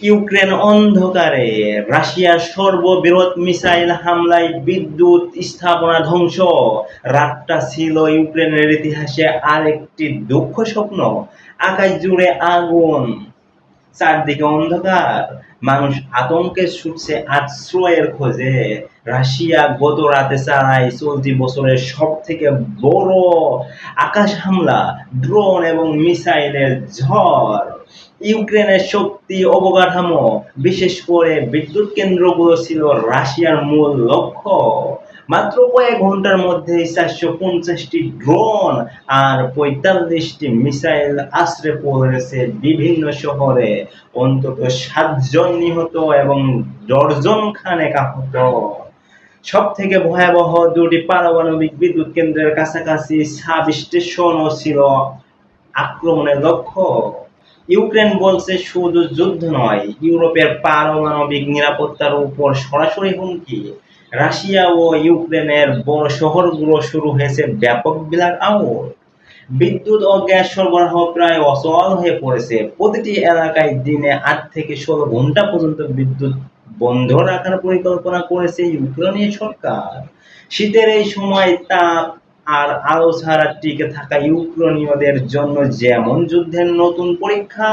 Ukraine অন্ধকারে, রাশিয়ার সর্ববৃহৎ মিসাইল হামলায় বিদ্যুৎ স্থাপনা ধ্বংস। রাতটা ছিল ইউক্রেনের ইতিহাসে আরেকটি দুঃখ স্বপ্ন, আকাশ জুড়ে আগুন। চারদিকে অন্ধকার, মানুষ আতঙ্কে ছুটছে আশ্রয়ের খোঁজে। রাশিয়া গত রাতে চালায় চলতি বছরের সব থেকে বড় আকাশ হামলা, ড্রোন এবং মিসাইলের ঝড়। ইউক্রেনের শক্তি অবকাঠামো, বিশেষ করে বিদ্যুৎ কেন্দ্রগুলো ছিল রাশিয়ার মূল লক্ষ্য। মাত্র কয়েক ঘণ্টার মধ্যে চারশো পঞ্চাশটি ড্রোন আর পঁয়তাল্লিশটি মিসাইল আশ্রে পড়েছে বিভিন্ন শহরে। অন্তত সাতজন নিহত এবং ডর্জন খানেক আহত। সব থেকে ভয়াবহ দুটি পারমাণবিক বিদ্যুৎ কেন্দ্রের কাছাকাছি সাব স্টেশনও ছিল আক্রমণের লক্ষ্য। ইউক্রেন বলছে শুধু যুদ্ধ নয়, ইউরোপের পারমাণবিক নিরাপত্তার উপর সরাসরি হুমকি। রাশিয়া ও ইউক্রেনের বড় শহরগুলো শুরু হয়েছে ব্যাপক ব্ল্যাক আউট বিদ্যুৎ ও গ্যাস সরবরাহ প্রায় অচল হয়ে পড়েছে। প্রতিটি এলাকায় দিনে আট থেকে ষোলো ঘণ্টা পর্যন্ত বিদ্যুৎ বন্ধ রাখার পরিকল্পনা করেছে ইউক্রেনীয় সরকার। শীতের এই সময় তাপ আর আলো ছাড়া টিকে থাকা ইউক্রেনীয়দের জন্য যেমন যুদ্ধের নতুন পরীক্ষা,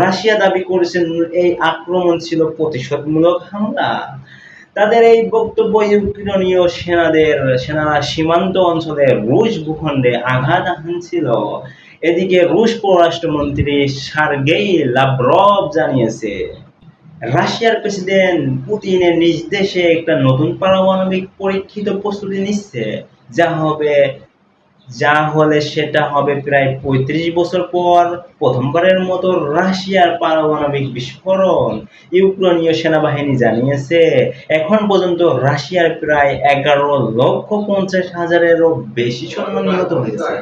রাশিয়া দাবি করেছে এই আক্রমণ ছিল প্রতিশোধমূলক হামলা। তাদের এই বক্তব্য ইউক্রেনীয় সেনাদের, সেনারা সীমান্ত অঞ্চলে রুশ ভূখণ্ডে আঘাত হানছিল। এদিকে রুশ পররাষ্ট্রমন্ত্রী সার্গেই লাভরভ জানিয়েছে, রাশিয়ার প্রেসিডেন্ট পুতিনের নিজ দেশে একটা নতুন পারমাণবিক পরীক্ষিত প্রস্তুতি নিচ্ছে। যা হবে, যা হলে সেটা হবে প্রায় পঁয়ত্রিশ বছর পর প্রথমবারের মতো রাশিয়ার পারমাণবিক বিস্ফোরণ। ইউক্রেনীয় সেনাবাহিনী জানিয়েছে, এখন পর্যন্ত রাশিয়ার প্রায় এগারো লক্ষ পঞ্চাশ হাজারেরও বেশি সৈন্য নিহত হয়েছে।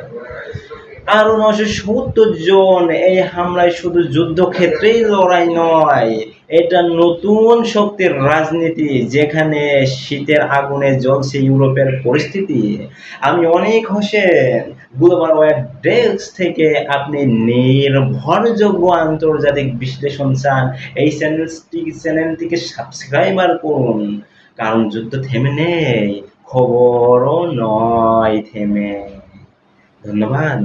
আরও নশো সত্তর জন এই হামলায় শুধু যুদ্ধক্ষেত্রেই লড়াই নয়, এটা নতুন শক্তির রাজনীতি যেখানে শীতের আগুনে জ্বলছে ইউরোপের পরিস্থিতি। আমি অনেক হোসেন গ্লোবাল ডেস্ক থেকে আপনি নির্ভরযোগ্য আন্তর্জাতিক বিশ্লেষণ চান, এই চ্যানেলটি চ্যানেলটিকে সাবস্ক্রাইবার করুন, কারণ যুদ্ধ থেমে নেই, খবরও নয়, থেমে। ধন্যবাদ।